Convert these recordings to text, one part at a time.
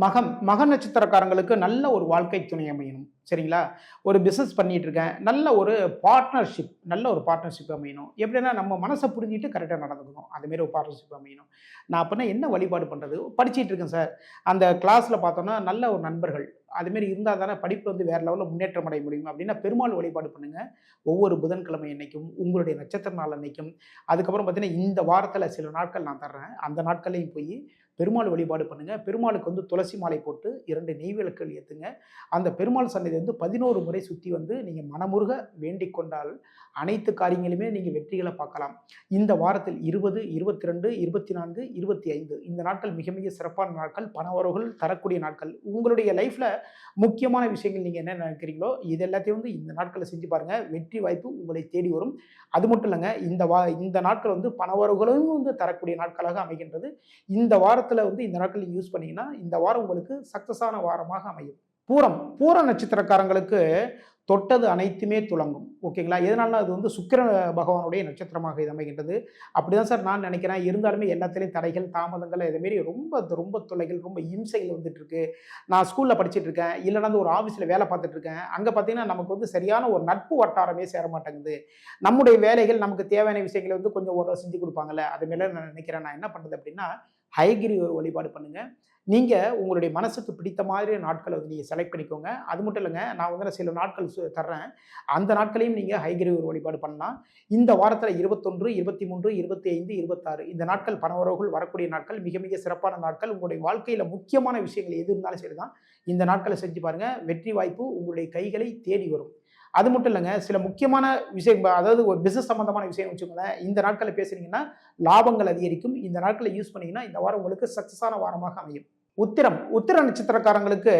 மகம் மக நட்சத்திரக்காரங்களுக்கு நல்ல ஒரு வாழ்க்கை துணை அமையணும். சரிங்களா? ஒரு பிஸ்னஸ் பண்ணிட்டு இருக்கேன் நல்ல ஒரு பார்ட்னர்ஷிப் நல்ல ஒரு பார்ட்னர்ஷிப் அமையணும். எப்படின்னா நம்ம மனசை புரிஞ்சிட்டு கரெக்டாக நடந்துக்கணும். அதுமாரி ஒரு பார்ட்னர்ஷிப் அமையணும். நான் அப்படின்னா என்ன வழிபாடு பண்ணுறது படிச்சுட்டு இருக்கேன் சார். அந்த கிளாஸில் பார்த்தோன்னா நல்ல ஒரு நண்பர்கள். அதுமாரி இருந்தால் தானே படிப்பு வந்து வேறு லெவலில் முன்னேற்றம் அடைய முடியும். அப்படின்னா பெருமாள் வழிபாடு பண்ணுங்கள் ஒவ்வொரு புதன்கிழமை அன்னைக்கும் உங்களுடைய நட்சத்திர நாள் அன்னைக்கும். அதுக்கப்புறம் பார்த்தீங்கன்னா இந்த வாரத்தில் சில நாட்கள் நான் தர்றேன். அந்த நாட்கள்லையும் போய் பெருமாள் வழிபாடு பண்ணுங்கள் பெருமாளுக்கு வந்து துளசி மாலை போட்டு இரண்டு நெய் விளக்குகள் ஏற்றுங்க அந்த பெருமாள் சன்னதி வந்து பதினோரு முறை சுற்றி வந்து நீங்கள் மனமுருக வேண்டிக் கொண்டால் அனைத்து காரியங்களுமே நீங்கள் வெற்றிகளை பார்க்கலாம். இந்த வாரத்தில் இருபது இருபத்தி ரெண்டு இருபத்தி நான்கு இருபத்தி ஐந்து இந்த நாட்கள் மிக மிக சிறப்பான நாட்கள். பணவரவுகள் தரக்கூடிய நாட்கள். உங்களுடைய லைஃப்பில் முக்கியமான விஷயங்கள் நீங்கள் என்ன நினைக்கிறீங்களோ இது எல்லாத்தையும் வந்து இந்த நாட்களில் செஞ்சு பாருங்கள் வெற்றி வாய்ப்பு உங்களை தேடி வரும். அது மட்டும் இல்லைங்க இந்த வா இந்த நாட்கள் வந்து பணவரவுகளும் வந்து தரக்கூடிய நாட்களாக அமைகின்றது. இந்த வாரத்தில் வந்து இந்த நாட்கள் யூஸ் பண்ணிங்கன்னா இந்த வாரம் உங்களுக்கு சக்ஸஸான வாரமாக அமையும். பூரம் பூர நட்சத்திரக்காரங்களுக்கு தொட்டது அனைத்துமே துலங்கும். ஓகேங்களா? எதனால அது வந்து சுக்கிர பகவானுடைய நட்சத்திரமாக இது அமைகின்றது. அப்படிதான் சார் நான் நினைக்கிறேன். இருந்தாலுமே எல்லாத்துலேயும் தடைகள் தாமதங்கள் இதுமாரி ரொம்ப ரொம்ப தொலைகள் ரொம்ப இம்சைகள் வந்துட்டு இருக்கு நான் ஸ்கூலில் படிச்சுட்டு இருக்கேன் இல்லைனா வந்து ஒரு ஆஃபீஸில் வேலை பார்த்துட்டு இருக்கேன் அங்கே பார்த்தீங்கன்னா நமக்கு வந்து சரியான ஒரு நட்பு வட்டாரமே சேர மாட்டேங்குது. நம்முடைய வேலைகள் நமக்கு தேவையான விஷயங்களை வந்து கொஞ்சம் ஒரு செஞ்சு கொடுப்பாங்கல்ல. அது நான் நினைக்கிறேன். நான் என்ன பண்ணுறது அப்படின்னா ஹைகிரி ஒரு வழிபாடு பண்ணுங்கள் நீங்கள் உங்களுடைய மனசுக்கு பிடித்த மாதிரி நாட்களை வந்து நீங்கள் செலக்ட் பண்ணிக்கோங்க. அது மட்டும் இல்லைங்க நான் வந்து சில நாட்கள் சு- தர்றேன். அந்த நாட்களையும் நீங்கள் ஹைகிரி வழிபாடு பண்ணலாம். இந்த வாரத்தில் இருபத்தொன்று இருபத்தி மூன்று இருபத்தி ஐந்து இருபத்தாறு இந்த நாட்கள் பணவரவுகள் வரக்கூடிய நாட்கள் மிக மிக சிறப்பான நாட்கள். உங்களுடைய வாழ்க்கையில் முக்கியமான விஷயங்கள் எது இருந்தாலும் சரி தான் இந்த நாட்களை செஞ்சு பாருங்கள் வெற்றி வாய்ப்பு உங்களுடைய கைகளை தேடி வரும். அது மட்டும் இல்லைங்க சில முக்கியமான விஷயம் அதாவது ஒரு பிஸ்னஸ் சம்மந்தமான விஷயம் வச்சுக்கோங்களேன் இந்த நாட்களில் பேசுனீங்கன்னா லாபங்கள் அதிகரிக்கும். இந்த நாட்களை யூஸ் பண்ணிங்கன்னா இந்த வாரம் உங்களுக்கு சக்ஸஸான வாரமாக அமையும். உத்திரம். உத்திர நட்சத்திரக்காரங்களுக்கு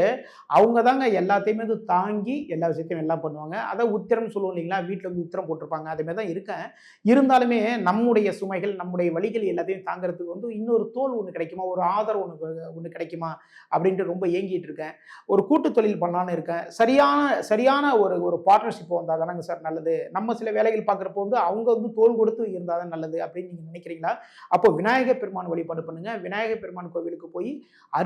அவங்க தாங்க எல்லாத்தையுமே வந்து தாங்கி எல்லா விஷயத்தையும் எல்லாம் பண்ணுவாங்க. அதை உத்திரம் சொல்லுவோம் இல்லைங்களா? வீட்டில் வந்து உத்திரம் போட்டிருப்பாங்க. அதேமாதிரி தான் இருக்கேன். இருந்தாலுமே நம்முடைய சுமைகள் நம்முடைய வழிகள் எல்லாத்தையும் தாங்கிறதுக்கு வந்து இன்னொரு தோல் ஒன்று கிடைக்குமா? ஒரு ஆதரவு ஒன்று ஒன்று கிடைக்குமா? அப்படின்ட்டு ரொம்ப ஏங்கிட்டு இருக்கேன். ஒரு கூட்டு தொழில் பண்ணலான்னு இருக்கேன். சரியான சரியான ஒரு ஒரு பார்ட்னர்ஷிப் வந்தால் தானங்க சார் நல்லது. நம்ம சில வேலைகள் பார்க்குறப்போ வந்து அவங்க வந்து தோல் கொடுத்து இருந்தால் தான் நல்லது அப்படின்னு நீங்கள் நினைக்கிறீங்களா? அப்போ விநாயகர் பெருமான் வழிபாடு பண்ணுங்க. விநாயகர் பெருமான் கோவிலுக்கு போய்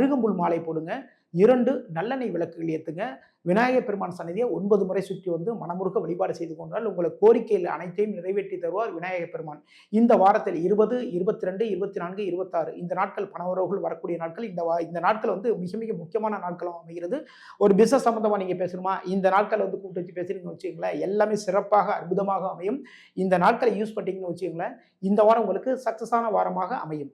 அருகம்புல் மாலை போடுங்க. இரண்டு நல்லெண்ணெய் விளக்குகள் ஏற்றுங்க விநாயகர் பெருமான் சன்னதியை ஒன்பது முறை சுற்றி வந்து மனமுருக வழிபாடு செய்து கொண்டால் உங்களை கோரிக்கையில் அனைத்தையும் நிறைவேற்றி தருவார் விநாயகர் பெருமான். இந்த வாரத்தில் இருபது இருபத்தி ரெண்டு இருபத்தி நான்கு இருபத்தாறு இந்த நாட்கள் பணவரவுகள் வரக்கூடிய நாட்கள். இந்த வா இந்த நாட்கள் வந்து மிக மிக முக்கியமான நாட்களாக அமைகிறது. ஒரு பிஸ்னஸ் சம்மந்தமாக நீங்கள் பேசணுமா? இந்த நாட்கள் வந்து கூப்பிட்டு வச்சு பேசுறீங்கன்னு வச்சுக்கோங்களேன் எல்லாமே சிறப்பாக அற்புதமாக அமையும். இந்த நாட்களை யூஸ் பண்ணிட்டீங்கன்னு வச்சுக்கோங்களேன் இந்த வாரம் உங்களுக்கு சக்ஸஸான வாரமாக அமையும்.